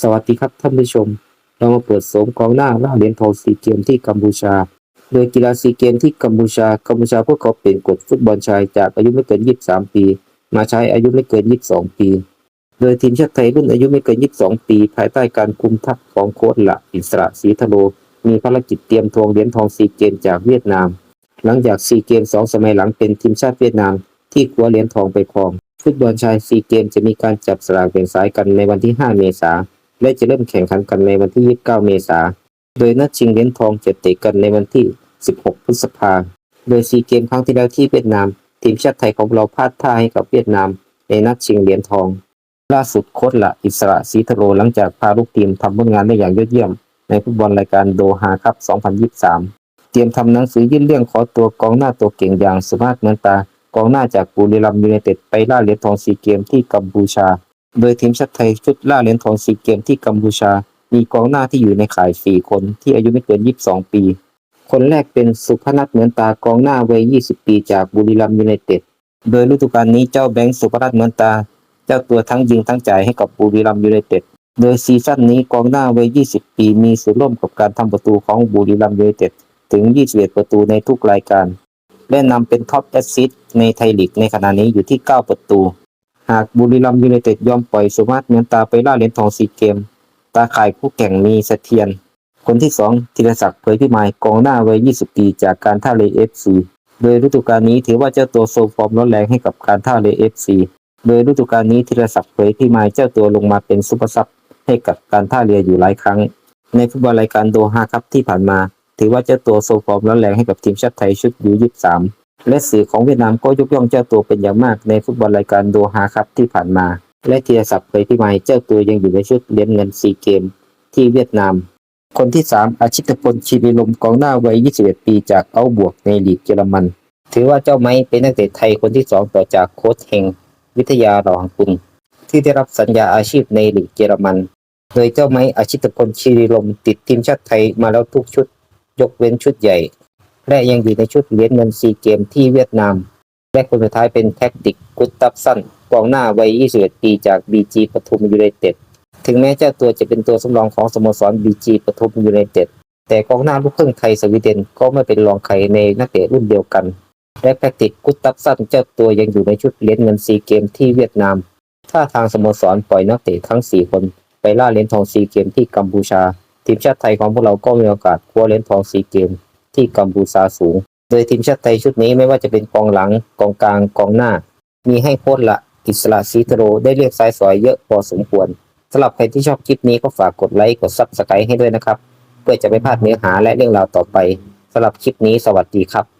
สวัสดีครับท่านผู้ชม เรามาเปิดโสมกองหน้าล่าเหรียญทองซีเกมที่กัมพูชา โดยกีฬาซีเกมที่กัมพูชา กัมพูชาพวกเขาเปลี่ยนกฎฟุตบอลชายจากอายุไม่เกิน 23 ปี มาใช้อายุไม่เกิน 22 ปี โดยทีมชาติไทยรุ่นอายุไม่เกิน 22 ปี ภายใต้การคุมทัพของโค้ชละอิสระศรีทะโลมีภารกิจเตรียมทวงเหรียญทองซีเกมจากเวียดนาม หลังจากซีเกมสองสมัยหลังเป็นทีมชาติเวียดนาม ที่คว้าเหรียญทองไปครอง ฟุตบอลชายซีเกมจะมีการจับสลากแบ่งสายกันในวันที่ 5 เมษายน และจะเริ่มแข่งขันกันในวันที่ 29 เมษายน โดยนัดชิงเหรียญทองจะเตะกันในวันที่ 16 พฤษภาคม โดยซีเกมครั้งที่แล้วที่เวียดนาม ทีมชาติไทยของเราพลาดท่าให้กับเวียดนาม ในนัดชิงเหรียญทอง ล่าสุดโค้ชละอิสระศรีทโลหลังจากพาลูกทีมทำผลงานได้อย่างยอดเยี่ยม ในฟุตบอลรายการโดฮาคัพ 2023 เตรียมทำหนังสือยื่นเรื่องขอตัวกองหน้าตัวเก่งอย่างสุมาตเมือนตากองหน้าจากบุรีรัมย์ยูไนเต็ดไปล่าเหรียญทองซีเกมที่กัมพูชา โดยทีมชาติไทยชุดล่าเหรียญทองซีเกมที่กัมพูชา มีกองหน้าที่อยู่ในข่าย 4 คนที่อายุไม่เกิน 22 ปี คนแรกเป็นสุพนัทเหมือนตากองหน้าวัย 20 ปีจากบุรีรัมย์ยูไนเต็ด โดยฤดูกาลนี้เจ้าแบงค์สุพนัทเหมือนตา เจ้าตัวทั้งยิงทั้งจ่ายให้กับบุรีรัมย์ยูไนเต็ด โดยซีซั่นนี้กองหน้าวัย 20 ปีมีส่วนร่วมกับการทำประตูของบุรีรัมย์ยูไนเต็ดถึง 21 ประตูในทุกรายการ และนำเป็นท็อปแอสซิสต์ในไทยลีกในขณะนี้อยู่ที่ 9 ประตู หากบุรีรัมยูไนเต็ดยอมปล่อยสุมาตเมือนตาไปล่าเหรียญทองซีเกม ตาข่ายคู่แข่งมีเสถียรคนที่ 2ธีรศักดิ์เผยพิมายกองหน้าวัย 20 ปีจากการท่าเรือเอฟซีโดยฤดูกาลนี้ถือว่าเจ้าตัวโซฟอร์มร้อนแรงให้กับการท่าเรือเอฟซีโดยฤดูกาลนี้ธีรศักดิ์เผยพิมายเจ้าตัวลงมาเป็นซุปเปอร์ซับให้กับการท่าเรืออยู่หลายครั้ง ในฟุตบอลรายการโดฮาคัพที่ผ่านมา ถือว่าเจ้าตัวโซฟอร์มร้อนแรงให้กับทีมชาติไทยชุดยู23 และสื่อของเวียดนามก็ยกย่องเจ้าตัวเป็นอย่างมากในฟุตบอลรายการโดฮาคัพที่ผ่านมา และธีรศักดิ์เผยพิมายเจ้าตัวยังอยู่ในชุดเหรียญเงินซีเกมที่เวียดนาม คนที่ 3 อาชิตพลชีวิลมกองหน้าวัย 21 ปีจากเอาบวกในลีกเยอรมัน ถือว่าเจ้าไม้เป็นนักเตะไทยคนที่ 2 ต่อจากโค้ชเฮงวิทยาหลังกุลที่ได้รับสัญญาอาชีพในลีกเยอรมัน โดยเจ้าไม้อาชิตพลชีวิลมติดทีมชาติไทยมาแล้วทุกชุด ยกเว้นชุดใหญ่ และยังอยู่ในชุดเหรียญเงินซีเกมที่เวียดนาม และคนสุดท้ายเป็นแท็กติกกุตตับสันกองหน้าวัย 21 ปีจากบีจีปทุมยูไนเต็ด ถึงแม้เจ้าตัวจะเป็นตัวสำรองของสโมสรบีจีปทุมยูไนเต็ด แต่กองหน้าลูกครึ่งไทยสวีเดนก็ไม่เป็นรองใครในนักเตะรุ่นเดียวกัน และแพคติกกุตตับสันเจ้าตัวยังอยู่ในชุดเหรียญเงินซีเกมที่เวียดนาม ถ้าทางสโมสรปล่อยนักเตะทั้ง 4 คนไปล่าเหรียญทองซีเกมที่กัมพูชา ทีมชาติไทยของพวกเราก็มีโอกาสคว้าเหรียญทองซีเกม ที่กัมพูชาสูง โดยทีมชาติไทยชุดนี้ไม่ว่าจะเป็นกองหลังกองกลางกองหน้า มีให้โค้ชละอิสระซีโตโรได้เรียกสายสอยเยอะพอสมควรสำหรับใครที่ชอบคลิปนี้ก็ฝากกดไลค์กดซับสไครต์ให้ด้วยนะครับ เพื่อจะไม่พลาดเนื้อหาและเรื่องราวต่อไปสำหรับคลิปนี้สวัสดีครับ